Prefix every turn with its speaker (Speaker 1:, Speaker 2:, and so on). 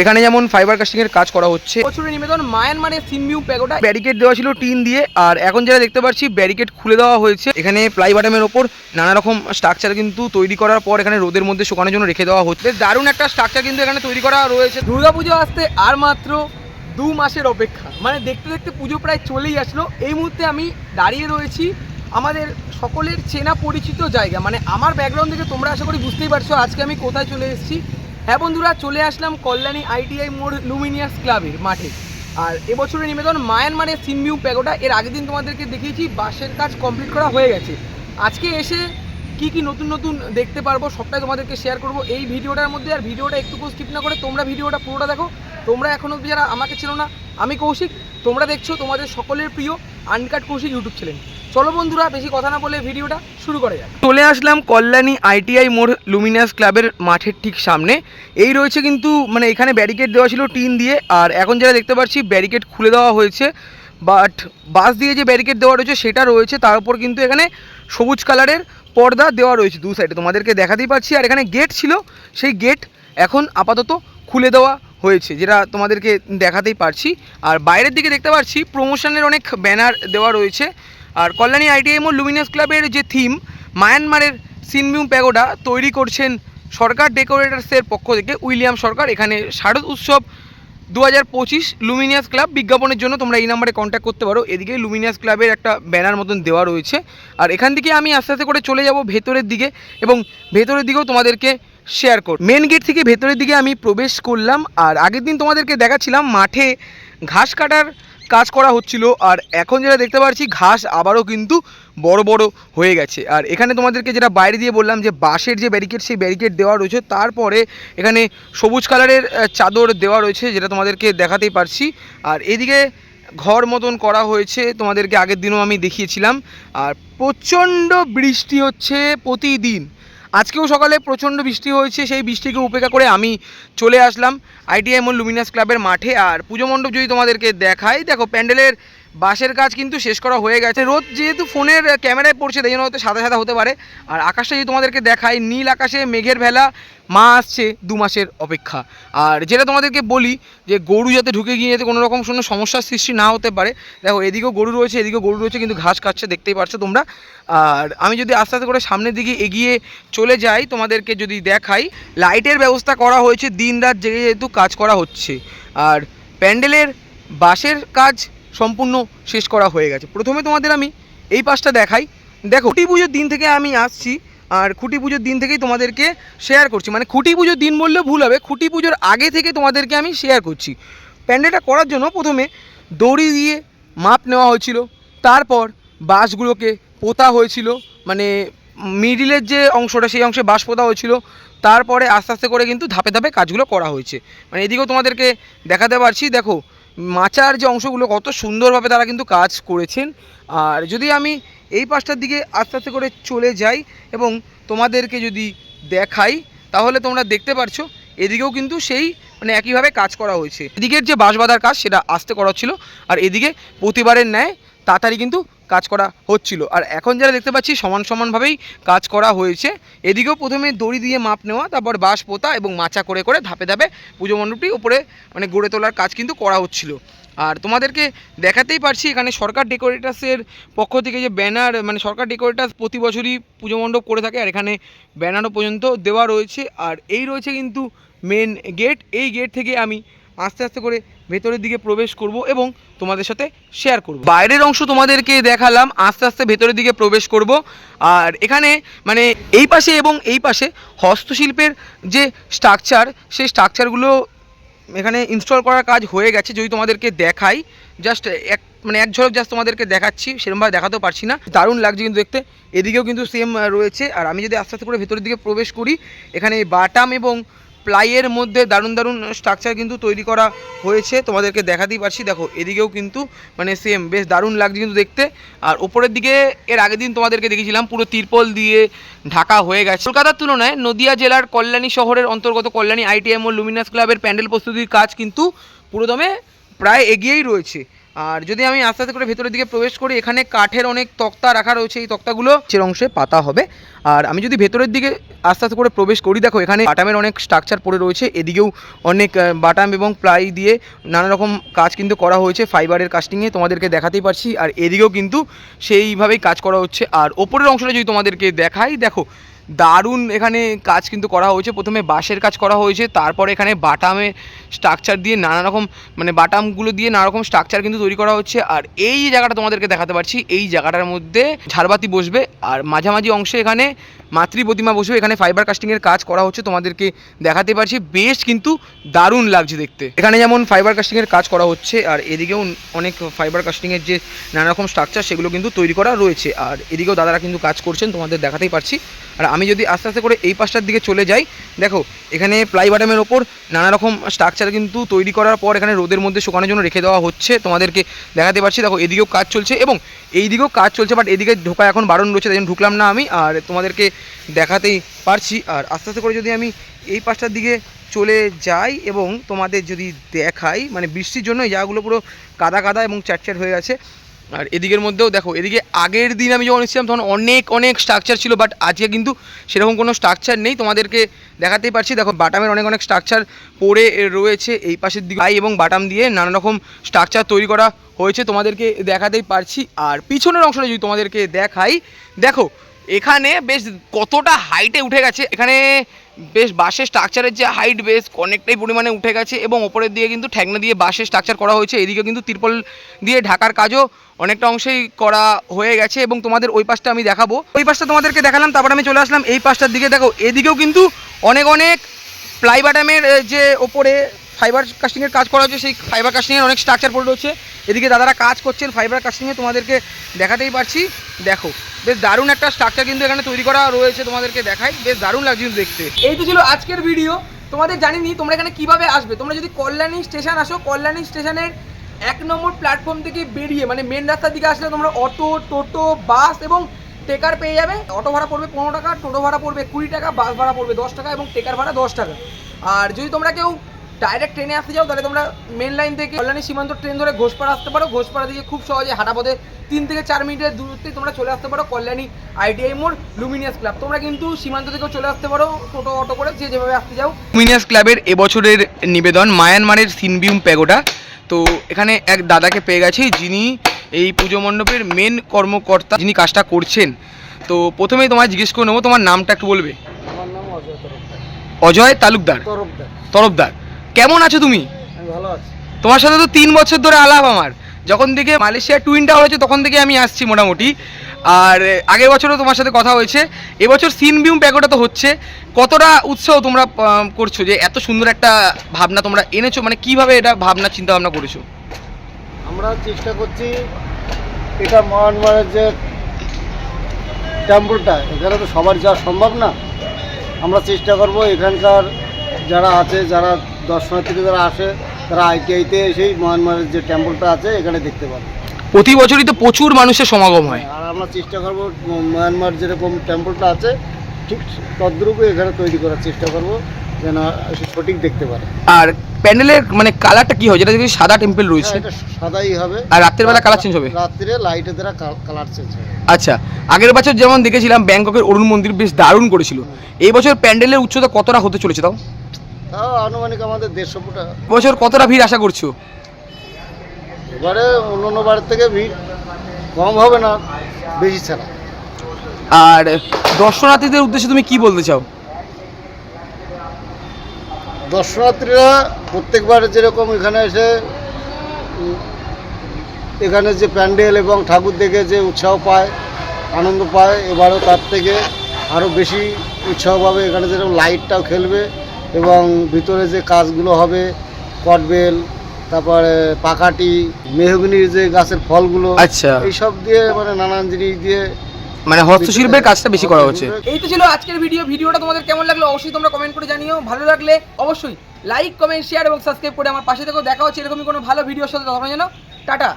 Speaker 1: এখানে যেমন fibre casting এর কাজ করা হচ্ছে।
Speaker 2: বছরের নিবেদন মায়ানমারের সিনমিউ প্যাগোডা।
Speaker 1: ব্যারিকেড দেওয়া ছিল টিন দিয়ে আর এখন যেটা দেখতে পাচ্ছি ব্যারিকেড খুলে দেওয়া হয়েছে। এখানে প্লাই বাটামের ওপর নানা রকম স্ট্রাকচার কিন্তু তৈরি করার পর এখানে রোদের মধ্যে শুকানোর জন্য রেখে দেওয়া হচ্ছে। দারুণ একটা স্ট্রাকচার কিন্তু এখানে তৈরি করা রয়েছে।
Speaker 2: দুর্গাপুজো আসতে আর মাত্র দু মাসের অপেক্ষা। মানে দেখতে দেখতে পুজো প্রায় চলেই আসলো। এই মুহূর্তে আমি দাঁড়িয়ে রয়েছি আমাদের সকলের চেনা পরিচিত জায়গা। মানে আমার ব্যাকগ্রাউন্ড থেকে তোমরা আশা করি বুঝতেই পারছ আজকে আমি কোথায় চলে এসেছি। হ্যাঁ বন্ধুরা, চলে আসলাম কল্যাণী আইটিআই মোড় লুমিনিয়াস ক্লাবের মাঠে। আর এবছরের নিবেদন মায়ানমারের সিনমিউ প্যাগোটা এর আগের দিন তোমাদেরকে দেখিয়েছি বাসের কাজ কমপ্লিট করা হয়ে গেছে। আজকে এসে কি কি নতুন নতুন দেখতে পারব সবটাই তোমাদেরকে শেয়ার করব এই ভিডিওটার মধ্যে। আর ভিডিওটা একটুকু স্কিপ না করে, তোমরা ভিডিওটা পুরোটা দেখো। তোমরা এখন অব্দি যারা আমাকে ছিল না, আমি কৌশিক, তোমরা দেখছ তোমাদের সকলের প্রিয় আনকাট কৌশিক ইউটিউব চ্যানেল চলো বন্ধুরা, বেশি কথা না বলে ভিডিওটা শুরু করা যাক।
Speaker 1: চলে আসলাম কল্যাণী আইটিআই মোড় লুমিনাস ক্লাবের মাঠের ঠিক সামনে। এই রয়েছে কিন্তু মানে এখানে ব্যারিকেড দেওয়া ছিল টিন দিয়ে, আর এখন যেটা দেখতে পাচ্ছি ব্যারিকেড খুলে দেওয়া হয়েছে। বাট বাস দিয়ে যে ব্যারিকেড দেওয়া রয়েছে, সেটা রয়েছে, তার উপর কিন্তু এখানে সবুজ কালারের পর্দা দেওয়া রয়েছে দু সাইডে তোমাদেরকে দেখাতেই পাচ্ছি, আর এখানে গেট ছিল, সেই গেট এখন আপাতত খুলে দেওয়া হয়েছে, যেটা তোমাদেরকে দেখাতেই পারছি। আর বাইরের দিকে দেখতে পাচ্ছি প্রমোশনের অনেক ব্যানার দেওয়া রয়েছে। আর কল্যাণী আইটিআই মোড় লুমিনাস ক্লাবের যে থিম, মায়ানমারের সিনমিউ প্যাগোডা তৈরি করছেন সরকার ডেকোরেটার্সের পক্ষ থেকে উইলিয়াম সরকার। এখানে শারদ উৎসব দু হাজার পঁচিশ লুমিনিয়াস ক্লাব বিজ্ঞাপনের জন্য তোমরা এই নাম্বারে কন্ট্যাক্ট করতে পারো। এদিকে লুমিনিয়াস ক্লাবের একটা ব্যানার মতন দেওয়া রয়েছে। আর এখান থেকে আমি আস্তে আস্তে করে চলে যাব ভেতরের দিকে এবং ভেতরের দিকেও তোমাদেরকে শেয়ার কর মেন গেট থেকে ভেতরের দিকে আমি প্রবেশ করলাম। আর আগের দিন তোমাদেরকে দেখাচ্ছিলাম মাঠে ঘাস কাটার কাজ করা হচ্ছিল। আর এখন যেটা দেখতে পাচ্ছি, ঘাস আবারও কিন্তু বড় বড় হয়ে গেছে। আর এখানে তোমাদেরকে যেটা বাইরে দিয়ে বললাম যে, বাঁশের যে ব্যারিকেড সেই ব্যারিকেড দেওয়া রয়েছে। তারপরে এখানে সবুজ কালারের চাদর দেওয়া রয়েছে, যেটা তোমাদেরকে দেখাতেই পারছি। আর এদিকে ঘর মতন করা হয়েছে, তোমাদেরকে আগের দিনও আমি দেখিয়েছিলাম। আর প্রচণ্ড বৃষ্টি হচ্ছে প্রতিদিন। আজকেও সকালে প্রচণ্ড বৃষ্টি হয়েছে, সেই বৃষ্টিকে উপেক্ষা করে আমি চলে আসলাম। আইটিআই মোল লুমিনাস ক্লাবের মাঠে। আর পুজো মণ্ডপ যদি তোমাদেরকে দেখাই, দেখো প্যান্ডেলের বাঁশের কাজ কিন্তু শেষ করা হয়ে গেছে। রোদ যেহেতু ফোনের ক্যামেরায় পড়ছে, তাই জন্য হয়তো সাদা সাদা হতে পারে। আর আকাশটা যদি তোমাদেরকে দেখায় নীল আকাশে মেঘের ভেলা, মা আসছে দু মাসের অপেক্ষা। আর যেটা তোমাদেরকে বলি, যে গরু যাতে ঢুকে গিয়ে যাতে কোনো রকম কোনো সমস্যার সৃষ্টি না হতে পারে, দেখো, এদিকেও গরু রয়েছে, এদিকেও গরু রয়েছে, কিন্তু ঘাস কাটছে, দেখতেই পারছ তোমরা। আর আমি যদি আস্তে আস্তে করে সামনের দিকে এগিয়ে চলে যাই, তোমাদেরকে যদি দেখাই, লাইটের ব্যবস্থা করা হয়েছে দিন রাত জেগে যেহেতু কাজ করা হচ্ছে। আর প্যান্ডেলের বাঁশের কাজ সম্পূর্ণ শেষ করা হয়ে গেছে। প্রথমে তোমাদের আমি এই পাশটা দেখাই। দেখো, খুঁটি পুজোর দিন থেকে আমি আসছি আর খুঁটি পুজোর দিন থেকেই তোমাদেরকে শেয়ার করছি। মানে খুঁটি পুজোর দিন বললেও ভুল হবে, খুঁটি পুজোর আগে থেকে তোমাদেরকে আমি শেয়ার করছি। প্যান্ডেলটা করার জন্য প্রথমে দড়ি দিয়ে মাপ নেওয়া হয়েছিল, তারপর বাঁশগুলোকে পোতা হয়েছিল মানে মিডিলের যে অংশটা, সেই অংশে বাঁশ পোতা হয়েছিল, তারপরে আস্তে আস্তে করে কিন্তু ধাপে ধাপে কাজগুলো করা হয়েছে। মানে এদিকেও তোমাদেরকে দেখাতে পারছি। দেখো মাচার যে অংশগুলো কত সুন্দরভাবে তারা কিন্তু কাজ করেছেন। আর যদি আমি এই পাশটার দিকে আস্তে আস্তে করে চলে যাই এবং তোমাদেরকে যদি দেখাই, তাহলে তোমরা দেখতে পারছ, এদিকেও কিন্তু সেই মানে একইভাবে কাজ করা হয়েছে। এদিকের যে বাঁশ বাঁধার কাজ, সেটা আস্তে করা ছিল আর এদিকে প্রতিবারের ন্যায় তাড়াতাড়ি কিন্তু কাজ করা হচ্ছিল। আর এখন যারা দেখতে পাচ্ছি, সমান সমানভাবেই কাজ করা হয়েছে। এদিকেও প্রথমে দড়ি দিয়ে মাপ নেওয়া, তারপর বাঁশ পোতা এবং মাচা করে করে ধাপে ধাপে পুজো মণ্ডপটি উপরে মানে গড়ে তোলার কাজ কিন্তু করা হচ্ছিল। আর তোমাদেরকে দেখাতেই পারছি, এখানে সরকার ডেকোরেটার্সের পক্ষ থেকে যে ব্যানার মানে সরকার ডেকোরেটার্স প্রতি বছরই পুজো মণ্ডপ করে থাকে, আর এখানে ব্যানারও পর্যন্ত দেওয়া রয়েছে। আর এই রয়েছে কিন্তু মেন গেট এই গেট থেকে আমি আস্তে আস্তে করে ভেতরের দিকে প্রবেশ করব এবং তোমাদের সাথে শেয়ার করব। বাইরের অংশ তোমাদেরকে দেখালাম, আস্তে আস্তে ভেতরের দিকে প্রবেশ করব। আর এখানে মানে এই পাশে এবং এই পাশে হস্তশিল্পের যে স্ট্রাকচার সেই স্ট্রাকচারগুলো এখানে ইনস্টল করার কাজ হয়ে গেছে। যদি তোমাদেরকে দেখাই জাস্ট এক মানে এক ঝলক জাস্ট তোমাদেরকে দেখাচ্ছি সেরকমভাবে দেখাতেও পারছি না। দারুণ লাগছে কিন্তু দেখতে। এদিকেও কিন্তু সেম রয়েছে। আর আমি যদি আস্তে আস্তে করে ভেতরের দিকে প্রবেশ করি, এখানে বাটাম এবং প্লাইয়ের মধ্যে দারুণ দারুণ স্ট্রাকচার কিন্তু তৈরি করা হয়েছে। তোমাদেরকে দেখাতেই পারছি। দেখো, এদিকেও কিন্তু মানে সেম বেশ দারুণ লাগছে কিন্তু দেখতে। আর ওপরের দিকে, এর আগের দিন তোমাদেরকে দেখেছিলাম পুরো তিরপল দিয়ে ঢাকা হয়ে গেছে। কলকাতার তুলনায় নদিয়া জেলার কল্যাণী শহরের অন্তর্গত কল্যাণী আইটিএম ও লুমিনাস ক্লাবের প্যান্ডেল প্রস্তুতির কাজ কিন্তু পুরোদমে প্রায় এগিয়েই রয়েছে। আর যদি আমি আস্তে আস্তে করে ভেতরের দিকে প্রবেশ করি, এখানে কাঠের অনেক তক্তা রাখা রয়েছে। এই তক্তাগুলো নিচের অংশে পাতা হবে। আর আমি যদি ভেতরের দিকে আস্তে আস্তে করে প্রবেশ করি, দেখো এখানে বাটামের অনেক স্ট্রাকচার পড়ে রয়েছে। এদিকেও অনেক বাটাম এবং প্লাই দিয়ে নানা রকম কাজ কিন্তু করা হয়েছে ফাইবারের কাস্টিংয়ে তোমাদেরকে দেখাতেই পারছি। আর এদিকেও কিন্তু সেইভাবেই কাজ করা হচ্ছে। আর ওপরের অংশটা যদি তোমাদেরকে দেখাই, দেখো দারুণ এখানে কাজ কিন্তু করা হয়েছে। প্রথমে বাঁশের কাজ করা হয়েছে, তারপরে এখানে বাটামের স্ট্রাকচার দিয়ে নানা রকম মানে বাটামগুলো দিয়ে নানা রকম স্ট্রাকচার কিন্তু তৈরি করা হচ্ছে। আর এই জায়গাটা তোমাদেরকে দেখাতে পারছি, এই জায়গাটার মধ্যে ঝাড়বাতি বসবে। আর মাঝামাঝি অংশে এখানে মাতৃ প্রতিমা বসবে। এখানে ফাইবার কাস্টিংয়ের কাজ করা হচ্ছে তোমাদেরকে দেখাতে পারছি। বেশ কিন্তু দারুণ লাগছে দেখতে। এখানে যেমন ফাইবার কাস্টিংয়ের কাজ করা হচ্ছে, আর এদিকেও অনেক ফাইবার কাস্টিংয়ের যে নানা রকম স্ট্রাকচার সেগুলো কিন্তু তৈরি করা রয়েছে। আর এদিকেও দাদারা কিন্তু কাজ করছেন, তোমাদের দেখাতেই পারছি। আর আমি যদি আস্তে আস্তে করে এই পাশটার দিকে চলে যাই, দেখো, এখানে প্লাই বাটামের ওপর নানা রকম স্ট্রাকচার কিন্তু তৈরি করার পর এখানে রোদের মধ্যে শুকানোর জন্য রেখে দেওয়া হচ্ছে। তোমাদেরকে দেখাতে পারছি, দেখো, এদিকেও কাজ চলছে এবং এই দিকেও কাজ চলছে বাট এদিকে ঢোকা এখন বারণ রয়েছে, তাই ঢুকলাম না আমি। আর তোমাদেরকে দেখাতেই পারছি। আর আস্তে আস্তে করে যদি আমি এই পাশটার দিকে চলে যাই এবং তোমাদের যদি দেখাই মানে বৃষ্টির জন্য এই জায়গাগুলো পুরো কাদা কাদা এবং চ্যাটচ্যাট হয়ে গেছে আর এদিকের মধ্যেও দেখো, এদিকে আগের দিন আমি যখন এসেছিলাম, তখন অনেক অনেক স্ট্রাকচার ছিল বাট আজকে কিন্তু সেরকম কোনো স্ট্রাকচার নেই। তোমাদেরকে দেখাতেই পারছি। দেখো, বাটামের অনেক অনেক স্ট্রাকচার পড়ে রয়েছে এই পাশের দিকে। আই এবং বাটাম দিয়ে নানা রকম স্ট্রাকচার তৈরি করা হয়েছে, তোমাদেরকে দেখাতেই পারছি। আর পিছনের অংশটা যদি তোমাদেরকে দেখাই, দেখো, এখানে বেশ কতটা হাইটে উঠে গেছে। এখানে বেশ বাসের স্ট্রাকচারের যে হাইট বেশ অনেকটাই পরিমাণে উঠে গেছে এবং ওপরের দিকে কিন্তু ঠ্যাংনা দিয়ে বাসের স্ট্রাকচার করা হয়েছে। এদিকে কিন্তু তিরপল দিয়ে ঢাকার কাজও অনেকটা অংশেই করা হয়ে গেছে এবং তোমাদের ওই পাশটা আমি দেখাবো। ওই পাশটা তোমাদেরকে দেখালাম, তারপর আমি চলে আসলাম এই পাশটার দিকে। দেখো, এদিকেও কিন্তু অনেক অনেক প্লাই বাটামের যে ওপরে ফাইবার কাস্টিংয়ের কাজ করা হচ্ছে, সেই ফাইবার কাস্টিংয়ের অনেক স্ট্রাকচার পড়ে রয়েছে এদিকে দাদারা কাজ করছেন ফাইবার কাস্টিংয়ে তোমাদেরকে দেখাতেই পারছি। দেখো, বেশ দারুণ একটা স্ট্রাকচার কিন্তু এখানে তৈরি করা রয়েছে তোমাদেরকে দেখাই। বেশ দারুণ লাগছে দেখতে।
Speaker 2: এই তো ছিল আজকের ভিডিও তোমাদের জানিনি তোমরা এখানে কীভাবে আসবে। তোমরা যদি কল্যাণী স্টেশন আসো, কল্যাণী স্টেশনের এক নম্বর প্ল্যাটফর্ম থেকে বেরিয়ে মানে মেন রাস্তার দিকে আসলে তোমরা অটো, টোটো, বাস এবং টেকার পেয়ে যাবে। অটো ভাড়া পড়বে পনেরো টাকা, টোটো ভাড়া পড়বে কুড়ি টাকা, বাস ভাড়া পড়বে দশ টাকা এবং টেকার ভাড়া দশ টাকা। আর যদি তোমরা কেউ ডাইরেক্ট ট্রেনে আসতে যাও তাহলে তোমরা মেন লাইন থেকে কল্যাণী সীমান্ত ট্রেন ধরে ঘোষপাড়া আসতে পারো। ঘোষপাড়া দিকে খুব সহজে হাঁটা পথে তিন থেকে চার মিনিটের দূরত্বে তোমরা চলে আসতে পারো কল্যাণী আইটিআই মোড় লুমিনিয়াস ক্লাব তোমরা কিন্তু সীমান্ত থেকেও চলে আসতে পারো টোটো অটো করে যে যেভাবে আসতে যাও।
Speaker 1: লুমিনিয়াস ক্লাবের এবছরের নিবেদন মায়ানমারের সিনবিউম প্যাগোটা তো এখানে এক দাদাকে পেয়ে গেছি যিনি এই পুজো মণ্ডপের মেন কর্মকর্তা যিনি কাজটা করছেন। তো প্রথমেই তোমায় জিজ্ঞেস করে নেব তোমার নামটা একটু বলবে।
Speaker 3: আমার নাম অজয় তরফদার।
Speaker 1: অজয় তালুকদার।
Speaker 3: তরফদার।
Speaker 1: তরফদার। কেমন আছো তুমি?
Speaker 3: ভালো আছি।
Speaker 1: তোমার সাথে তো তিন বছর ধরে আলাপ আমার। যখন থেকে মালয়েশিয়া টুইন টাওয়ার হয়েছে তখন থেকে আমি আসছি মোটামুটি। আর আগের বছরও তোমার সাথে কথা হয়েছে। এবছর সিনবিউম প্যাগোটা তো হচ্ছে। কতটা উৎসাহ তোমরা করছ যে এত সুন্দর একটা ভাবনা তোমরা এনেছো? মানে কীভাবে এটা ভাবনা চিন্তা ভাবনা করেছ?
Speaker 3: আমরা চেষ্টা করছি এটা মায়ানমারের যে টেম্পলটা এখানে তো সবার যাওয়া সম্ভব না। আমরা চেষ্টা করব এখানকার যারা আছে যারা দর্শনার্থী যারা আসে তারা আইটিআইতে এসেই মায়ানমারের যে টেম্পলটা আছে এখানে দেখতে পাবে।
Speaker 1: প্রতি বছরই তো প্রচুর মানুষের সমাগম হয়।
Speaker 3: আর আমরা চেষ্টা করব মায়ানমার যেরকম টেম্পলটা আছে ঠিক তদ্রূপে এখানে তৈরি করার চেষ্টা করব যেন সঠিক দেখতে পারে।
Speaker 1: আর প্যান্ডেলের মানে কালারটা কি হয়? যেটা দেখি সাদা টেম্পল রয়েছে।
Speaker 3: হ্যাঁ, এটা সাদাই হবে।
Speaker 1: আর রাত্রের বেলা কালার চেঞ্জ হবে?
Speaker 3: রাত্রে লাইটের দ্বারা কালার চেঞ্জ হবে।
Speaker 1: আচ্ছা আগের বছর যেমন দেখেছিলাম ব্যাংককের অরুণ মন্দির বেশ দারুণ করেছিল। এই বছর প্যান্ডেলের উচ্চতা কতটা হতে চলেছে তাও?
Speaker 3: তাও আনুমানিক আমাদের দেড়শো ফুটা
Speaker 1: বছর কতটা ভিড় আশা করছ?
Speaker 3: এবারে অন্য বাড়ির থেকে ভিড় কম হবে না বেশি ছাড়া।
Speaker 1: আর দর্শনার্থীদের উদ্দেশ্যে তুমি কি বলতে চাও?
Speaker 3: দর্শনার্থীরা প্রত্যেকবার যেরকম এখানে এসে এখানে যে প্যান্ডেল এবং ঠাকুর দেখে যে উৎসাহ পায় আনন্দ পায় এবারও তার থেকে আরও বেশি উৎসাহ পাবে এখানে যেরকম লাইটটাও খেলবে এবং ভিতরে যে কাজগুলো হবে কটবেল তারপরে পাকাটি মেহগনির যে গাছের ফলগুলো
Speaker 1: আচ্ছা।
Speaker 3: এইসব দিয়ে মানে নানান জিনিস দিয়ে
Speaker 1: মানে হস্তশিল্পের কাজটা বেশি করা হচ্ছে।
Speaker 2: এই তো ছিল আজকের ভিডিও ভিডিওটা তোমাদের কেমন লাগল অবশ্যই তোমরা কমেন্ট করে জানিও। ভালো লাগলে অবশ্যই লাইক কমেন্ট শেয়ার এবং সাবস্ক্রাইব করে আমার পাশে থেকেও দেখা হচ্ছে। এরকমই কোনো ভালো ভিডিওর সাথে তখন যেন টাটা।